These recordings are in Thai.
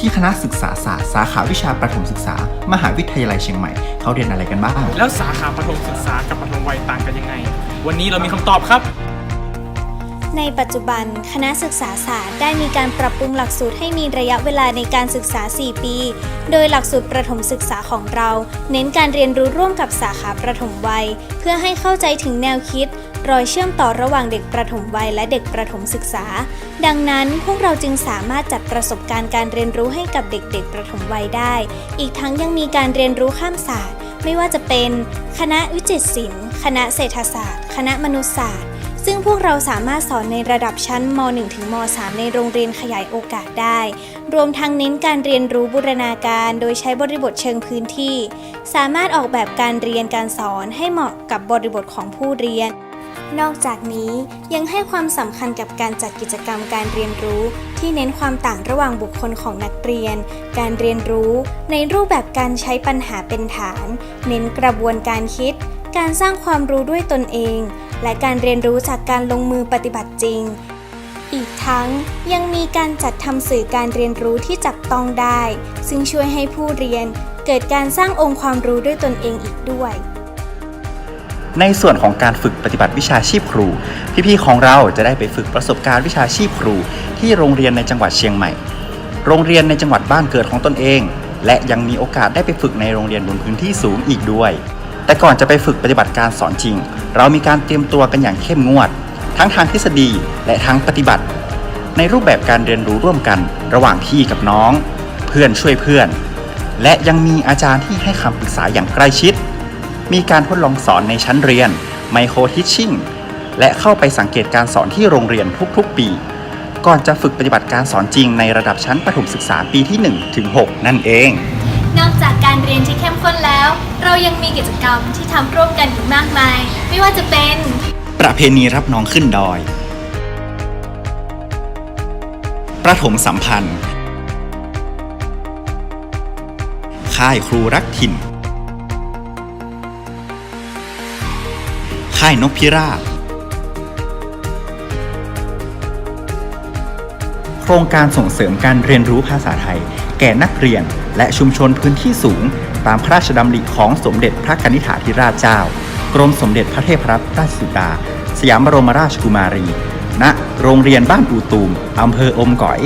ที่คณะศึกษาศาสตร์สาขาวิชาประถมศึกษา มหาวิทยาลัยเชียงใหม่เขาเรียนอะไรกันบ้าง แล้วสาขาประถมศึกษากับประถมวัยต่างกันยังไง วันนี้เรามีคำตอบครับ ในปัจจุบันคณะศึกษาศาสตร์ได้มีการปรับปรุงหลักสูตรให้มีระยะเวลาในการศึกษา 4 ปี โดยหลักสูตรประถมศึกษาของเรา เน้นการเรียนรู้ร่วมกับสาขาประถมวัย เพื่อให้เข้าใจถึงแนวคิด รอยเชื่อมต่อระหว่างเด็กประถมวัยและเด็กประถมศึกษา ดังนั้นพวกเราจึงสามารถจัดประสบการณ์การเรียนรู้ให้กับเด็กๆประถมวัยได้ อีกทั้งยังมีการเรียนรู้ข้ามศาสตร์ ไม่ว่าจะเป็น คณะวิจิตรศิลป์ คณะเศรษฐศาสตร์ คณะมนุษยศาสตร์ ซึ่งพวกเราสามารถสอนในระดับชั้นม .1 ถึงม .3 ในโรงเรียนขยายโอกาสได้ รวมทั้งเน้นการเรียนรู้บูรณาการ โดยใช้บริบทเชิงพื้นที่ สามารถออกแบบการเรียนการสอนให้เหมาะกับบริบทของผู้เรียน นอกจากนี้ยังให้ความสำคัญกับการจัดกิจกรรมการเรียนรู้ที่เน้นความต่างระหว่างบุคคลของนักเรียน การเรียนรู้ในรูปแบบการใช้ปัญหาเป็นฐาน เน้นกระบวนการคิด การสร้างความรู้ด้วยตนเอง และการเรียนรู้จากการลงมือปฏิบัติจริง อีกทั้งยังมีการจัดทำสื่อการเรียนรู้ที่จับต้องได้ ซึ่งช่วยให้ผู้เรียนเกิดการสร้างองค์ความรู้ด้วยตนเองอีกด้วย ในส่วนของการฝึกปฏิบัติวิชาชีพครู พี่ๆของเราจะได้ไปฝึกประสบการณ์วิชาชีพครู ที่โรงเรียนในจังหวัดเชียงใหม่ โรงเรียนในจังหวัดบ้านเกิดของตนเอง และยังมีโอกาสได้ไปฝึกในโรงเรียนบนพื้นที่สูงอีกด้วย แต่ก่อนจะไปฝึกปฏิบัติการสอนจริง เรามีการเตรียมตัวกันอย่างเข้มงวด ทั้งทางทฤษฎีและทั้งปฏิบัติ ในรูปแบบการเรียนรู้ร่วมกัน ระหว่างพี่กับน้อง เพื่อนช่วยเพื่อน และยังมีอาจารย์ที่ให้คำปรึกษาอย่างใกล้ชิด มีการทดลองสอนในชั้นเรียนไมโครทิชชิ่งและเข้าไปสังเกตการสอนที่โรงเรียนทุกๆปี ก่อนจะฝึกปฏิบัติการสอนจริงในระดับชั้นประถมศึกษาปีที่1ถึง6นั่นเอง นอกจากการเรียนที่เข้มข้นแล้ว เรายังมีกิจกรรมที่ทำร่วมกันอีกมากมาย ไม่ว่าจะเป็น ประเพณีรับน้องขึ้นดอย ประถมสัมพันธ์ ค่ายครูรักถิ่น ค่ายนกพิราบ โครงการส่งเสริมการเรียนรู้ภาษาไทย แก่นักเรียนและชุมชนพื้นที่สูง ตามพระราชดำริของสมเด็จพระกนิษฐาธิราชเจ้า กรมสมเด็จพระเทพรัตนราชสุดา สยามบรมราชกุมารี ณ โรงเรียนบ้านอูตูมอำเภออมก๋อย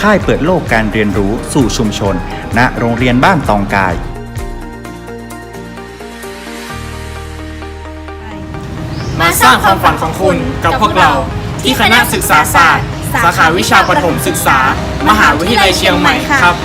ค่ายเปิดโลกการเรียนรู้สู่ชุมชน ณ โรงเรียนบ้านตองกาย สร้างความฝันของคุณกับพวกเรา ที่คณะศึกษาศาสตร์ สาขาวิชาประถมศึกษา มหาวิทยาลัยเชียงใหม่ครับ